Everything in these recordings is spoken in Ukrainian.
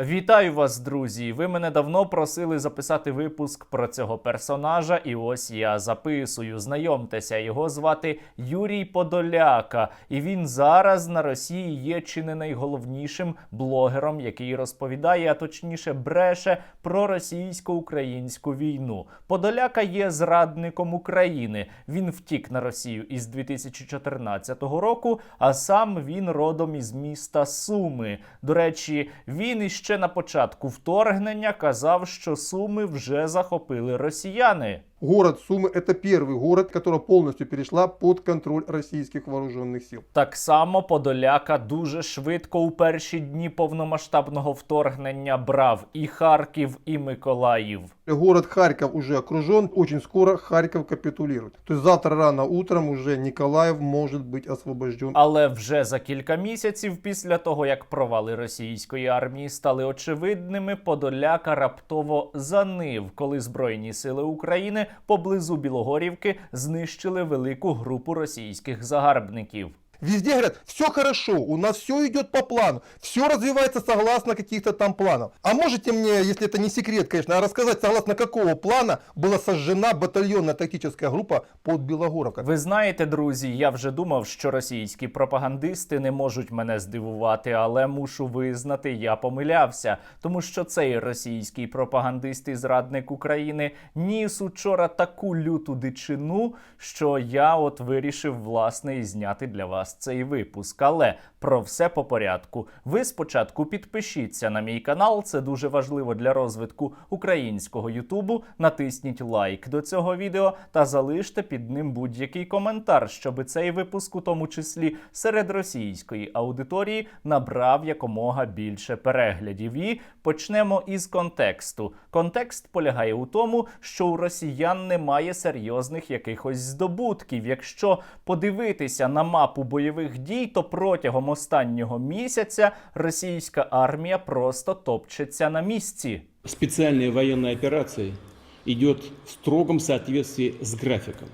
Вітаю вас, друзі! Ви мене давно просили записати випуск про цього персонажа, і ось я записую. Знайомтеся, його звати Юрій Подоляка, і він зараз на Росії є чи не найголовнішим блогером, який розповідає, а точніше бреше про російсько-українську війну. Подоляка є зрадником України. Він втік на Росію із 2014 року, а сам він родом із міста Суми. До речі, він іще на початку вторгнення казав, що Суми вже захопили росіяни. Город Сумы это первый город, которая полностью перешла под контроль российских вооруженных сил. Так само Подоляка дуже швидко у перші дні повномасштабного вторгнення брав і Харків, і Миколаїв. Город Харьков уже окружен, очень скоро Харьков капитулирует. То есть завтра рано утром уже Николаев может быть освобожден. Але вже за кілька місяців після того, як провали російської армії стали очевидними, Подоляка раптово занив, коли Збройні сили України поблизу Білогорівки знищили велику групу російських загарбників. Везде говорят, все хорошо, у нас все идет по плану, все развивается согласно каких-то там планов. А можете мне, если это не секрет, конечно, рассказать, согласно какого плана была сожжена батальонная тактическая группа под Белогоровкой? Ви знаєте, друзі, я вже думав, що російські пропагандисти не можуть мене здивувати, але мушу визнати, я помилявся, тому що цей російський пропагандист і зрадник України ніс учора таку люту дичину, що я от вирішив власне і зняти для вас цей випуск. Але про все по порядку. Ви спочатку підпишіться на мій канал, це дуже важливо для розвитку українського Ютубу. Натисніть лайк до цього відео та залиште під ним будь-який коментар, щоб цей випуск, у тому числі серед російської аудиторії, набрав якомога більше переглядів. І почнемо із контексту. Контекст полягає у тому, що у росіян немає серйозних якихось здобутків. Якщо подивитися на мапу бойових дій, то протягом останнього місяця російська армія просто топчеться на місці. Спеціальні воєнні операції идет в строгому соответствии з графіком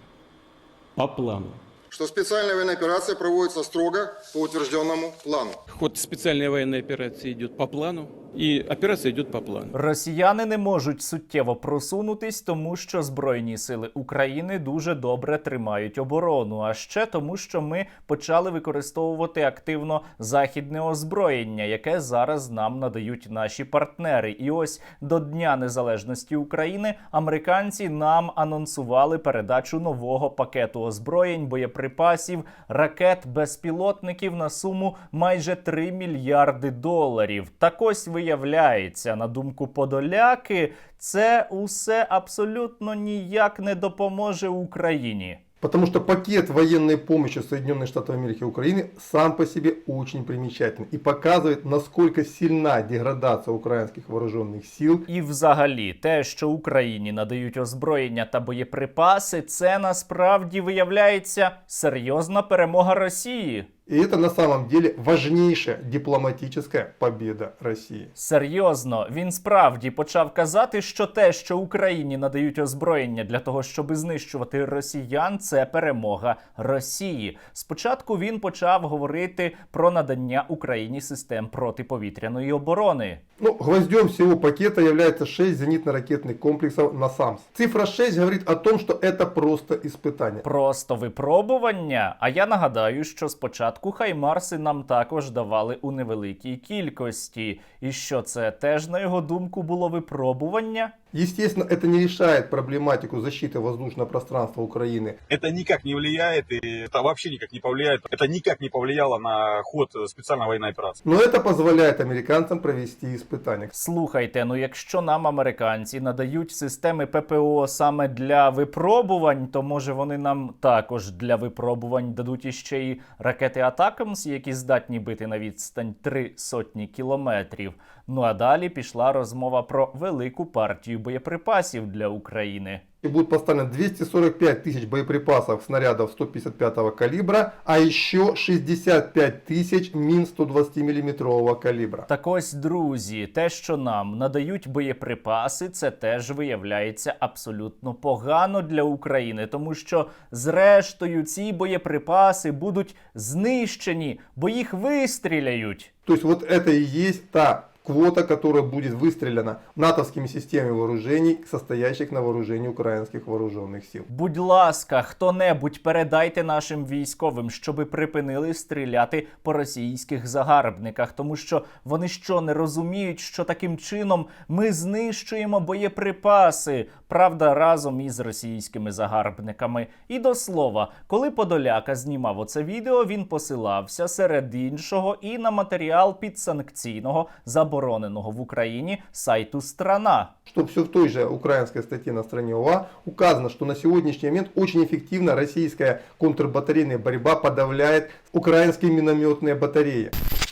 по плану. что специальная военная операция проводится строго по утвержденному плану. Ход специальной военной операции идет по плану, и операция идет по плану. Росіяни не можуть суттєво просунутись, тому що Збройні сили України дуже добре тримають оборону. А ще тому, що ми почали використовувати активно західне озброєння, яке зараз нам надають наші партнери. І ось до Дня Незалежності України американці нам анонсували передачу нового пакету озброєнь, боєприпасів, ракет, безпілотників на суму майже 3 мільярди доларів. Так ось виявляється, на думку Подоляки, це усе абсолютно ніяк не допоможе Україні. Потому что пакет военной помощи Соединенных Штатов Америки и Украины сам по себе очень примечательный и показывает, насколько сильна деградация украинских вооруженных сил. І взагалі, те, що Україні надають озброєння та боєприпаси, це насправді виявляється серйозна перемога Росії. И это на самом деле важнейшая дипломатическая победа России. Серйозно, він справді почав казати, що те, що Україні надають озброєння для того, щоб знищувати росіян, це перемога Росії. Спочатку він почав говорити про надання Україні систем протиповітряної оборони. Ну, гвоздем всего пакета является 6 зенитно-ракетных комплексов НАСАМС. Цифра 6 говорит о том, что это просто испытание. Просто випробування. А я нагадаю, що спочатку хаймарси нам також давали у невеликій кількості, і що це теж на його думку було випробування. Естественно, это не решает проблематику защиты воздушного пространства Украины. это никак не влияет, и это вообще никак не повлияет. Это никак не повлияло на ход э, специальной военной операции. Но это позволяет американцам провести испытания. Слухайте, ну якщо нам американці надають системи ППО саме для випробувань, то може вони нам також для випробувань дадуть іще і ракети Атакамс, які здатні бити на відстань три сотні кілометрів. Ну а далі пішла розмова про велику партію боєприпасів для України. И будет поставлено 245 тысяч боеприпасов, снарядов 155 калибра, а еще 65 тысяч мин 120 миллиметрового калибра. Так ось, друзі, те, що нам надають боєприпаси, це теж виявляється абсолютно погано для України, тому що зрештою ці боєприпаси будуть знищені, бо їх вистріляють. То есть вот это и есть та квота, которая будет выстрелена натовскими системами вооружений, состоящих на вооружении украинских вооруженных сил. Будь ласка, хто-небудь передайте нашим військовим, щоби припинили стріляти по російських загарбниках, тому що вони що не розуміють, що таким чином ми знищуємо боєприпаси, правда, разом із російськими загарбниками. І до слова, коли Подоляка знімав оце відео, він посилався серед іншого і на матеріал підсанкційного забороненого в Україні сайту Страна. Что все в той же украинской статье на стране ОА указано, что на сегодняшний момент очень эффективно российская контрбатарейная борьба подавляет украинские минометные батареи.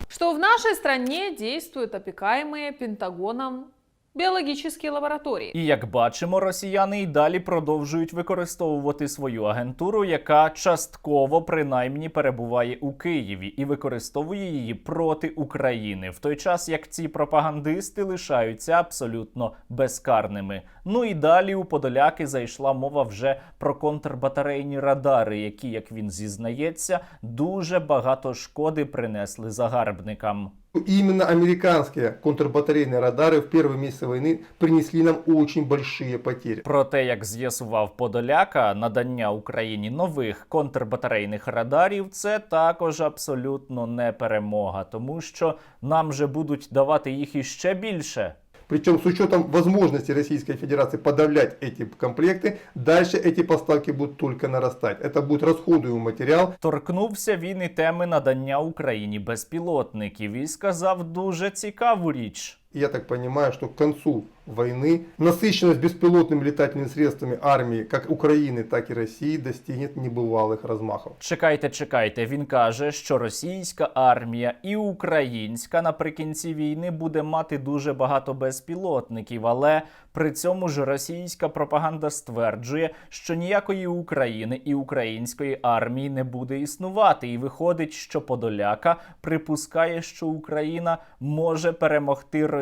что в нашей стране действуют опекаемые Пентагоном биологические лаборатории. І як бачимо, росіяни й далі продовжують використовувати свою агентуру, яка частково принаймні перебуває у Києві і використовує її проти України, в той час як ці пропагандисти лишаються абсолютно безкарними. Ну і далі у Подоляки зайшла мова вже про контрбатарейні радари, які, як він зізнається, дуже багато шкоди принесли загарбникам. Именно американские контрбатарейные радары в первые месяцы войны принесли нам очень большие потери. Проте, як з'ясував Подоляка, надання Україні нових контрбатарейних радарів це також абсолютно не перемога, тому що нам же будуть давати їх іще більше. Причем с учетом возможности Российской Федерации подавлять эти комплекты, дальше эти поставки будут только нарастать. Это будет расходуемый материал, Торкнувся він і теми надання Україні безпілотників і сказав дуже цікаву річ. И я так понимаю, что к концу войны насыщенность беспилотными летательными средствами армии как Украины, так и России достигнет небывалых размахов. Чекайте, чекайте. Він каже, що російська армія і українська наприкінці війни буде мати дуже багато безпілотників, але при цьому ж російська пропаганда стверджує, що ніякої України і української армії не буде існувати. І виходить, що Подоляка припускає, що Україна може перемогти Росію.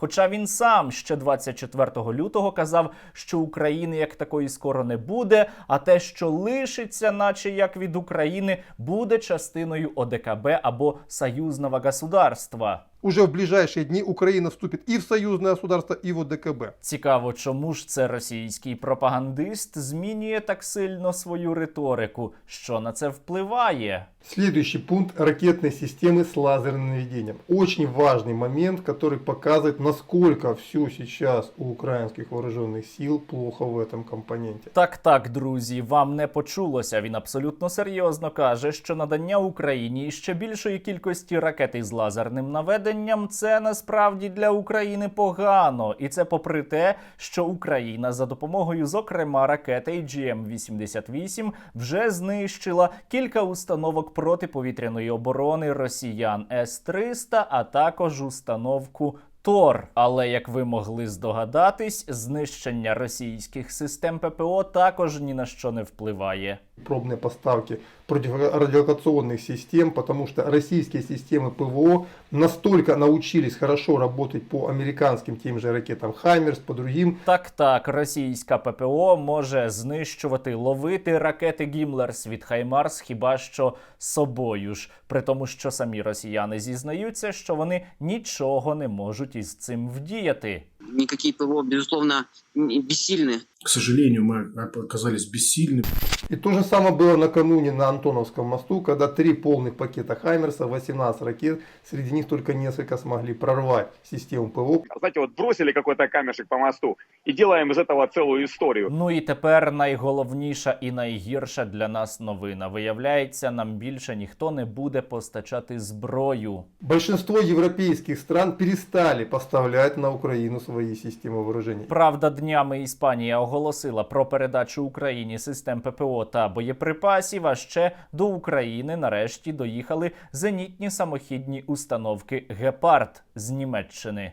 Хоча він сам ще 24 лютого казав, що України як такої скоро не буде, а те, що лишиться, наче як від України, буде частиною ОДКБ або союзного государства. Уже в ближайшие дни Украина вступит и в союзное государство, и в ОДКБ. Цікаво, чому ж це російський пропагандист змінює так сильно свою риторику, що на це впливає. Следующий пункт – ракетные системы с лазерным наведением. Очень важный момент, который показывает, насколько все сейчас у украинских вооруженных сил плохо в этом компоненте. Так, так, друзі, вам не почулося. Він абсолютно серйозно каже, що надання Україні ще більшої кількості ракет із лазерним наведенням це насправді для України погано, і це попри те, що Україна за допомогою, зокрема, ракети AGM-88 вже знищила кілька установок протиповітряної оборони росіян С-300, а також установку. Тор, але як ви могли здогадатись, знищення російських систем ППО також ні на що не впливає Пробные поставки противорадиолокационных систем, потому что российские системы ПВО настолько научились хорошо работать по американским тем же ракетам «Хаймерс», по другим, Так, так, російська ППО може знищувати, ловити ракети Гімлерс від Хаймарс хіба що собою ж, при тому, що самі росіяни зізнаються, що вони нічого не можуть із цим вдіяти. никакие ПВО, безусловно, н- бессильны. К сожалению, мы оказались бессильны. И то же самое было накануне на Антоновском мосту, когда три полных пакета «Хаймерса», 18 ракет, среди них только несколько смогли прорвать систему ПВО. Знаете, вот бросили какой-то камешек по мосту и делаем из этого целую историю. Ну і тепер найголовніша і найгірша для нас новина. Виявляється, нам більше ніхто не буде постачати зброю. Большинство европейских стран перестали поставлять на Украину свои системы вооружений. Правда, днями Іспанія оголосила про передачу Україні систем ППО та боєприпасів. А ще до України нарешті доїхали зенітні самохідні установки Гепард з Німеччини.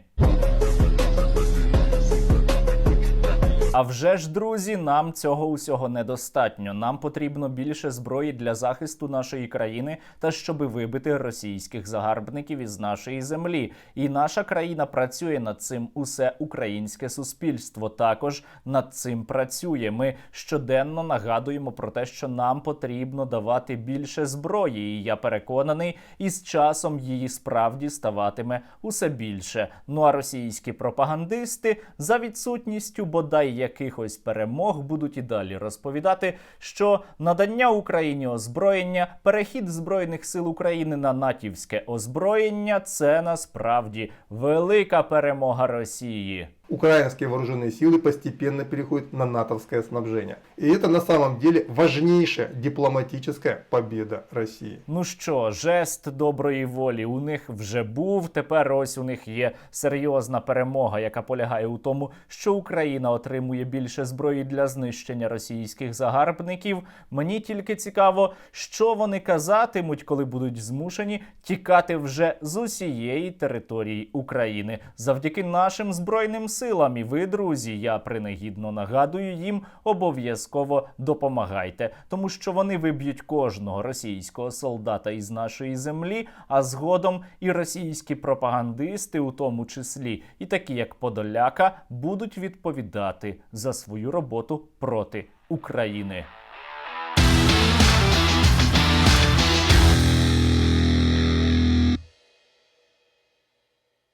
А вже ж, друзі, нам цього усього недостатньо. Нам потрібно більше зброї для захисту нашої країни та щоб вибити російських загарбників із нашої землі. І наша країна працює над цим. Усе українське суспільство також над цим працює. Ми щоденно нагадуємо про те, що нам потрібно давати більше зброї. І я переконаний, із часом її справді ставатиме усе більше. Ну а російські пропагандисти за відсутністю бодай якихось перемог будуть і далі розповідати, що надання Україні озброєння, перехід збройних сил України на натівське озброєння це насправді велика перемога Росії Украинские вооруженные силы постепенно переходят на натовское снабжение. И это на самом деле важнейшая дипломатическая победа России. Ну що, жест доброї волі у них вже був. Тепер ось у них є серйозна перемога, яка полягає у тому, що Україна отримує більше зброї для знищення російських загарбників. Мені тільки цікаво, що вони казатимуть, коли будуть змушені тікати вже з усієї території України завдяки нашим збройним силам. І ви, друзі, я принагідно нагадую їм, обов'язково допомагайте, тому що вони виб'ють кожного російського солдата із нашої землі, а згодом і російські пропагандисти, у тому числі, і такі як Подоляка, будуть відповідати за свою роботу проти України.